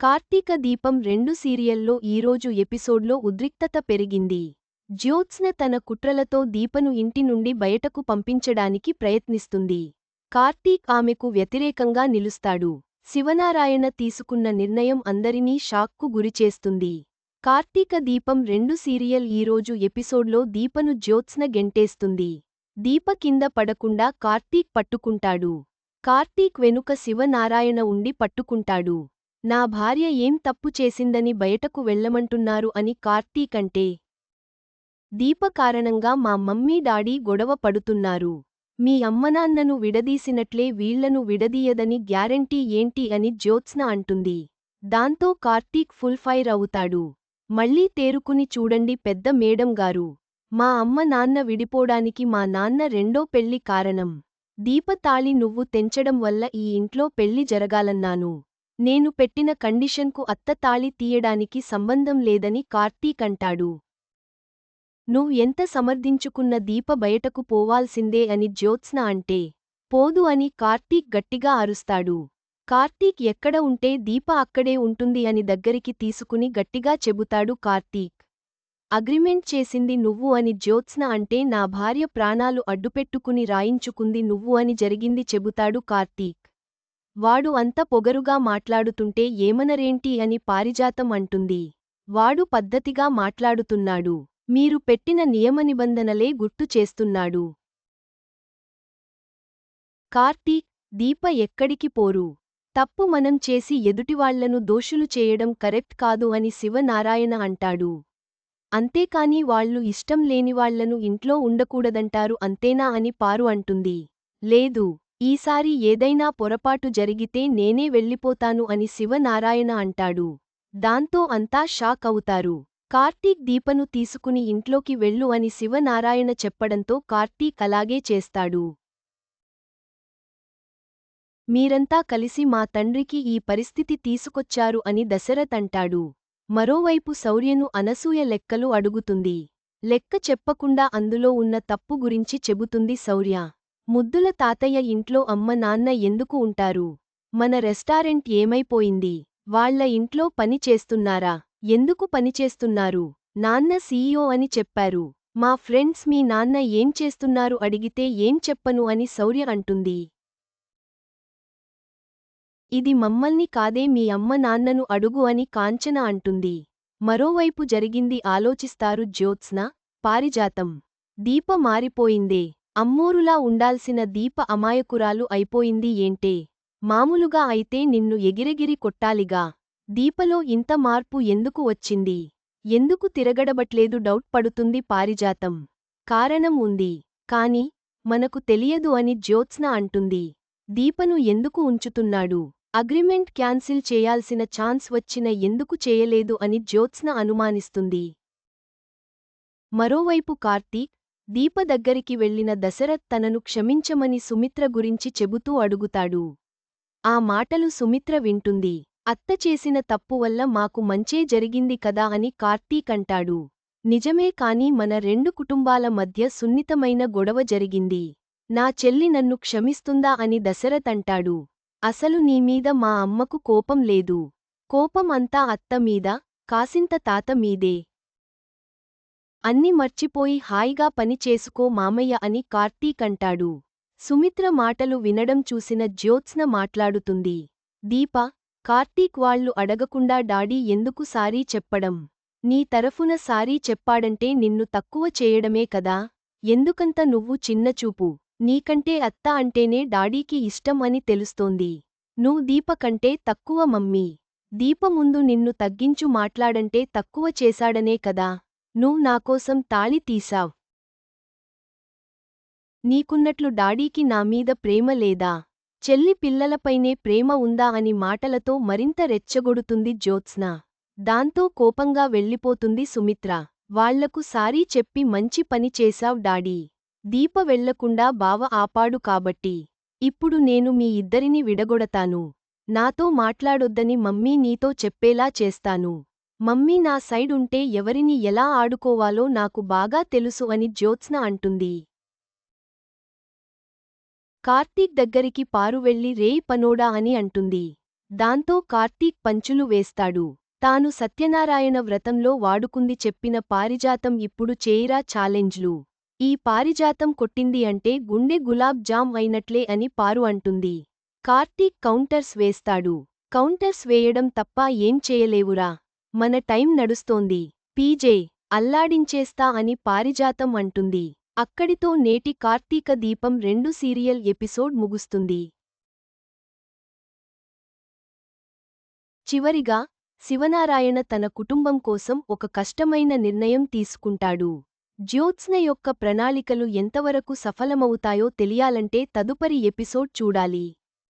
కార్తీక దీపం రెండు సీరియల్లో ఈరోజు ఎపిసోడ్లో ఉద్రిక్తత పెరిగింది. జ్యోత్స్న తన కుట్రలతో దీపను ఇంటి నుండి బయటకు పంపించడానికి ప్రయత్నిస్తుంది. కార్తీక్ ఆమెకు వ్యతిరేకంగా నిలుస్తాడు. శివనారాయణ తీసుకున్న నిర్ణయం అందరినీ షాక్కు గురిచేస్తుంది. కార్తీక దీపం రెండు సీరియల్ ఈరోజు ఎపిసోడ్లో దీపను జ్యోత్స్న గెంటేస్తుంది. దీప కింద పడకుండా కార్తీక్ పట్టుకుంటాడు. కార్తీక్ వెనుక శివనారాయణ ఉండి పట్టుకుంటాడు. నా భార్య ఏం తప్పు చేసిందని బయటకు వెళ్ళమంటున్నారు అని కార్తీక్ అంటే దీప కారణంగా మా మమ్మీ డాడీ గొడవ పడుతున్నారు. మీ అమ్మనాన్నను విడదీసినట్లే వీళ్ళను విడదీయదని గ్యారంటీ ఏంటి అని జ్యోత్స్న అంటుంది. దాంతో కార్తీక్ ఫుల్ ఫైర్ అవుతాడు. మళ్ళీ తేరుకుని చూడండి పెద్ద మేడం గారు. మా అమ్మ నాన్న విడిపోడానికి మా నాన్న రెండో పెళ్ళి కారణం. దీప తాళి నువ్వు తెంచడం వల్ల ఈ ఇంట్లో పెళ్ళి జరగాలన్నాను. నేను పెట్టిన కండిషన్కు అత్త తాళి తీయడానికి సంబంధం లేదని కార్తీక్ అంటాడు. నువ్వు ఎంత సమర్థించుకున్న దీప బయటకు పోవాల్సిందే అని జ్యోత్స్న అంటే పోదు అని కార్తీక్ గట్టిగా అరుస్తాడు. కార్తీక్ ఎక్కడ ఉంటే దీప అక్కడే ఉంటుంది అని దగ్గరికి తీసుకుని గట్టిగా చెబుతాడు కార్తీక్. అగ్రిమెంట్ చేసింది నువ్వు అని జ్యోత్స్న అంటే నా భార్య ప్రాణాలు అడ్డుపెట్టుకుని రాయించుకుంది నువ్వు అని జరిగింది చెబుతాడు కార్తీక్. వాడు అంత పొగరుగా మాట్లాడుతుంటే ఏమనరేంటి అని పారిజాతం అంటుంది. వాడు పద్ధతిగా మాట్లాడుతున్నాడు. మీరు పెట్టిన నియమనిబంధనలే గుర్తు చేస్తున్నాడు. కార్తీక్ దీప ఎక్కడికి పోరు? తప్పు మనం చేసి ఎదుటివాళ్ళను దోషులు చేయడం కరెక్ట్ కాదు అని శివనారాయణ అంటాడు. అంతేకాని వాళ్ళు ఇష్టం లేనివాళ్ళను ఇంట్లో ఉండకూడదంటారు అంతేనా అని పారు అంటుంది. లేదు. ఈసారి ఏదైనా పొరపాటు జరిగితే నేనే వెళ్ళిపోతాను అని శివనారాయణ అంటాడు. దాంతో అంతా షాక్ అవుతారు. కార్తీక్ దీపను తీసుకుని ఇంట్లోకి వెళ్ళు అని శివనారాయణ చెప్పడంతో కార్తీక్ అలాగే చేస్తాడు. మీరంతా కలిసి మా తండ్రికి ఈ పరిస్థితి తీసుకొచ్చారు అని దశరథ్ అంటాడు. మరోవైపు శౌర్యను అనసూయ లెక్కలు అడుగుతుంది. లెక్క చెప్పకుండా అందులో ఉన్న తప్పు గురించి చెబుతుంది శౌర్య. ముద్దుల తాతయ్య ఇంట్లో అమ్మ నాన్న ఎందుకు ఉంటారు? మన రెస్టారెంట్ ఏమైపోయింది? వాళ్ళ ఇంట్లో పని చేస్తున్నారా? ఎందుకు పనిచేస్తున్నారు నాన్న సీఈఓ అని చెప్పారు. మా ఫ్రెండ్స్ మీ నాన్న ఏం చేస్తున్నారు అడిగితే ఏం చెప్పను అని శౌర్య అంటుంది. ఇది మమ్మల్ని కాదే మీ అమ్మ నాన్నను అడుగు అని కాంచన అంటుంది. మరోవైపు జరిగింది ఆలోచిస్తారు జ్యోత్స్న. పారిజాతం. దీప మారిపోయిందే. అమ్మోరులా ఉండాల్సిన దీప అమాయకురాలు అయిపోయింది ఏంటే? మామూలుగా అయితే నిన్ను ఎగిరెగిరి కొట్టాలిగా. దీపలో ఇంత మార్పు ఎందుకు వచ్చింది? ఎందుకు తిరగడబట్లేదు డౌట్ పడుతుంది పారిజాతం. కారణం ఉంది. కాని మనకు తెలియదు అని జ్యోత్స్న అంటుంది. దీపను ఎందుకు ఉంచుతున్నాడు? అగ్రిమెంట్ క్యాన్సిల్ చేయాల్సిన ఛాన్స్ వచ్చిన ఎందుకు చేయలేదు అని జ్యోత్స్న అనుమానిస్తుంది. మరోవైపు కార్తీక్ దీప దగ్గరికి వెళ్ళిన దశరథ్ తనను క్షమించమని సుమిత్ర గురించి చెబుతూ అడుగుతాడు. ఆ మాటలు సుమిత్ర వింటుంది. అత్త చేసిన తప్పు వల్ల మాకు మంచే జరిగింది కదా అని కార్తీక్ అంటాడు. నిజమే కాని మన రెండు కుటుంబాల మధ్య సున్నితమైన గొడవ జరిగింది. నా చెల్లి నన్ను క్షమిస్తుందా అని దశరథ్ అంటాడు. అసలు నీమీద మా అమ్మకు కోపం లేదు. కోపం అంతా అత్త మీద కాసింత తాత మీదే. అన్ని మర్చిపోయి హాయిగా పని చేసుకో మామయ్య అని కార్తీక్ అంటాడు సుమిత్ర మాటలు వినడం చూసిన జ్యోత్స్న మాట్లాడుతుంది. దీప కార్తీక్ వాళ్ళు అడగకుండా డాడీ ఎందుకు సారీ చెప్పడం? నీ తరఫున సారీ చెప్పాడంటే నిన్ను తక్కువ చేయడమే కదా? ఎందుకంత నువ్వు చిన్నచూపు నీకంటే అత్త అంటేనే డాడీకి ఇష్టం అని తెలుస్తోంది. నువ్వు దీప కంటే తక్కువ మమ్మీ. దీప ముందు నిన్ను తగ్గించు మాట్లాడంటే తక్కువ చేశాడనే కదా? నువ్వు నాకోసం తాళి తీసావ్ నీకున్నట్లు డాడీకి నామీద ప్రేమ లేదా? చెల్లి పిల్లలపైనే ప్రేమ ఉందా అని మాటలతో మరింత రెచ్చగొడుతుంది జ్యోత్స్న. దాంతో కోపంగా వెళ్ళిపోతుంది సుమిత్ర. వాళ్ళకు సారీ చెప్పి మంచి పని చేశావ్ డాడీ. దీప వెళ్ళకుండా బావ ఆపాడు కాబట్టి. ఇప్పుడు నేను మీ ఇద్దరిని విడగొడతాను. నాతో మాట్లాడొద్దని మమ్మీ నీతో చెప్పేలా చేస్తాను. మమ్మీ నా సైడ్ ఉంటే ఎవరిని ఎలా ఆడుకోవాలో నాకు బాగా తెలుసు అని జ్యోత్స్న అంటుంది. కార్తీక్ దగ్గరికి పారు వెళ్ళి రేయ్ పనోడా అని అంటుంది. దాంతో కార్తీక్ పంచులు వేస్తాడు. తాను సత్యనారాయణ వ్రతంలో వాడుకుంది చెప్పిన పారిజాతం ఇప్పుడు చేయిరా ఛాలెంజ్లు. ఈ పారిజాతం కొట్టింది అంటే గుండె గులాబ్ జామ్ అయినట్లే అని పారు అంటుంది. కార్తీక్ కౌంటర్స్ వేస్తాడు. కౌంటర్స్ వేయడం తప్ప ఏం చేయలేవురా. మన టైం నడుస్తోంది. పీజే అల్లాడించేస్తా అని పారిజాతం అంటుంది. అక్కడితో నేటి కార్తీక దీపం రెండు సీరియల్ ఎపిసోడ్ ముగుస్తుంది. చివరిగా శివనారాయణ తన కుటుంబం కోసం ఒక కష్టమైన నిర్ణయం తీసుకుంటాడు. జ్యోత్స్న యొక్క ప్రణాళికలు ఎంతవరకు సఫలమవుతాయో తెలియాలంటే తదుపరి ఎపిసోడ్ చూడాలి.